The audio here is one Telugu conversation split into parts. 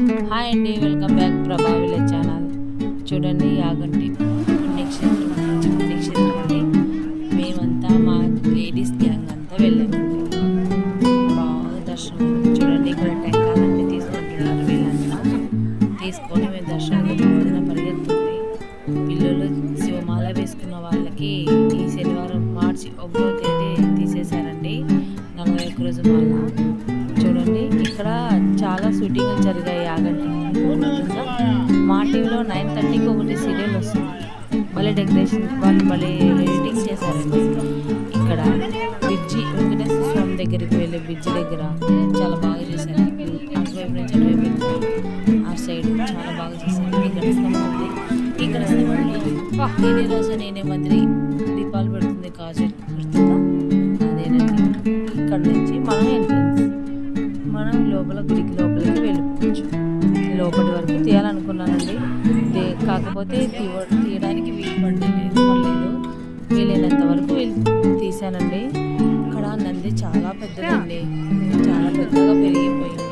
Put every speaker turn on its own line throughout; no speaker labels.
హాయ్ అండి welcome back Prabha village channel చూడండి యాగంటి చూడండి. ఇక్కడ చాలా షూటింగ్లు జరిగాయి ఆగండి. మా టీవీలో నైన్ థర్టీకి ఒకటి సీరియల్ వస్తుంది. మళ్ళీ డెకరేషన్ వాళ్ళు మళ్ళీ ఎడిటింగ్ చేశారండి ఇక్కడ బ్రిడ్జి వెంకటేశ్వర స్వామి దగ్గరికి వెళ్ళే బ్రిడ్జి దగ్గర చాలా బాగా చేశారు. అటువైపు నుంచి అటువైపు ఆ సైడ్ చాలా బాగా చేశారు. ఇక్కడ ఉంది ఇక్కడ స్తంభంలో నేనే రోజు నేనే మంత్రి. దీపాలు పెడుతుంది కాజల్ పెడుతుందా అదేనండి ఇక్కడ నుంచి మనం మనం లోపల గుడికి లోపలికి వెళ్ళిపోవచ్చు. లోపలి వరకు తీయాలనుకున్నానండి. కాకపోతే తీవ తీయడానికి వీలు పడలేదు పడలేదు. వీలైనంత వరకు వీలు తీసానండి ఇక్కడ నంది చాలా పెద్దదండి. చాలా పెద్దగా పెరిగిపోయింది.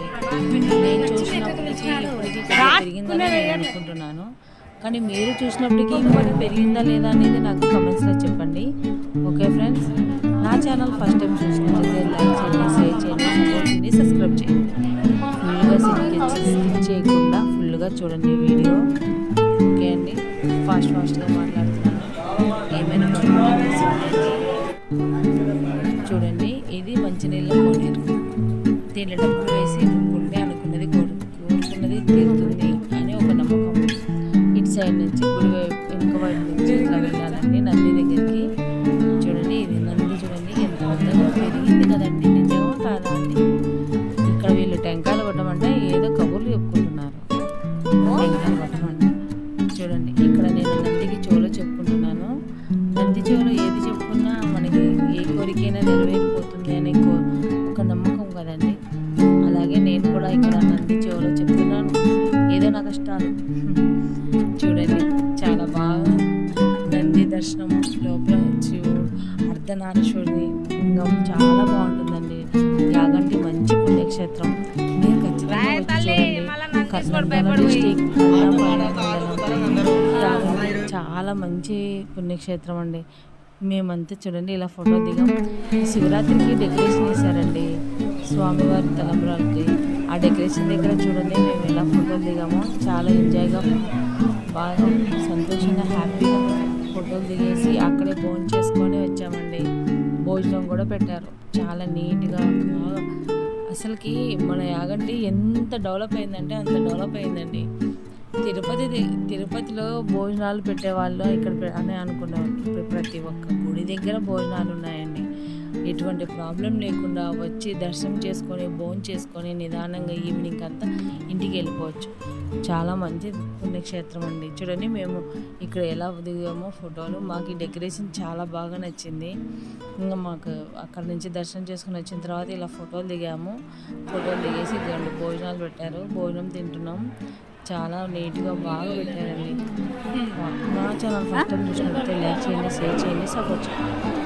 నేను చూసినప్పటి నుంచి ఇప్పటికీ పెరిగిందని నేను అనుకుంటున్నాను. కానీ మీరు చూసినప్పటికీ ఇంకోటి పెరిగిందా లేదా అనేది నాకు కమెంట్స్లో చేయకుండా ఫుల్గా చూడండి వీడియో. ఓకే అండి? ఫాస్ట్ ఫాస్ట్గా మాట్లాడుతున్నాను. ఏమైనా చూడండి ఇది మంచినీళ్ళ కోనేరు దీంట్లో డబ్బులు వేసి ముక్కుంటే అనుకున్నది కోరుకున్నది తీరుతుంది అని ఒక నమ్మకం. ఇటు సైడ్ నుంచి గుడి వైపు వెనుక వైపు నుంచి ఇట్లా వెళ్ళాలండి నంది దగ్గర నెరవేరిపోతుంది అనే ఒక నమ్మకం కదండి. అలాగే నేను కూడా ఇక్కడ నంది చెవులో చెప్తున్నాను. ఏదో నా కష్టాలు. చూడండి చాలా బాగా నంది దర్శనం లోపల శివుడు అర్ధనారీశ్వరుడి లింగం చాలా బాగుంటుందండి. యాగంటి మంచి పుణ్యక్షేత్రం. మీరు ఖచ్చితంగా వచ్చి డిస్టిక్ చాలా మంచి పుణ్యక్షేత్రం అండి. మేమంతా చూడండి ఇలా ఫోటో దిగాం. శివరాత్రికి డెకరేషన్ చేశారండి. స్వామివారి తలంబ్రాలకి. ఆ డెకరేషన్ దగ్గర చూడండి మేము ఇలా ఫోటోలు దిగామో. చాలా ఎంజాయ్గా బాగా సంతోషంగా హ్యాపీగా ఫోటోలు దిగేసి అక్కడే భోజనం చేసుకొని వచ్చామండి. భోజనం కూడా పెట్టారు. చాలా నీట్గా బాగా. అసలుకి మన యాగంటి ఎంత డెవలప్ అయిందంటే అంత డెవలప్ అయిందండి. తిరుపతి తిరుపతిలో భోజనాలు పెట్టేవాళ్ళు ఇక్కడ అని అనుకున్నాం ఇప్పుడు ప్రతి ఒక్క గుడి దగ్గర భోజనాలు ఉన్నాయండి. ఎటువంటి ప్రాబ్లం లేకుండా వచ్చి దర్శనం చేసుకొని భోజనం చేసుకొని నిదానంగా ఈవినింగ్ అంతా ఇంటికి వెళ్ళిపోవచ్చు. చాలా మంచి పుణ్యక్షేత్రం అండి. చూడండి మేము ఇక్కడ ఎలా దిగామో ఫోటోలు. మాకు ఈ డెకరేషన్ చాలా బాగా నచ్చింది. ఇంకా మాకు అక్కడ నుంచి దర్శనం చేసుకుని వచ్చిన తర్వాత ఇలా ఫోటోలు దిగాము. ఫోటోలు దిగేసి రెండు భోజనాలు పెట్టారు. భోజనం తింటున్నాం. చాలా నీట్గా బాగా పెట్టారండి. మా ఛానల్ ఫస్ట్ టైం చూసినట్లయితే లైక్ చేయండి షేర్ చేయండి సపోర్ట్ చేయండి.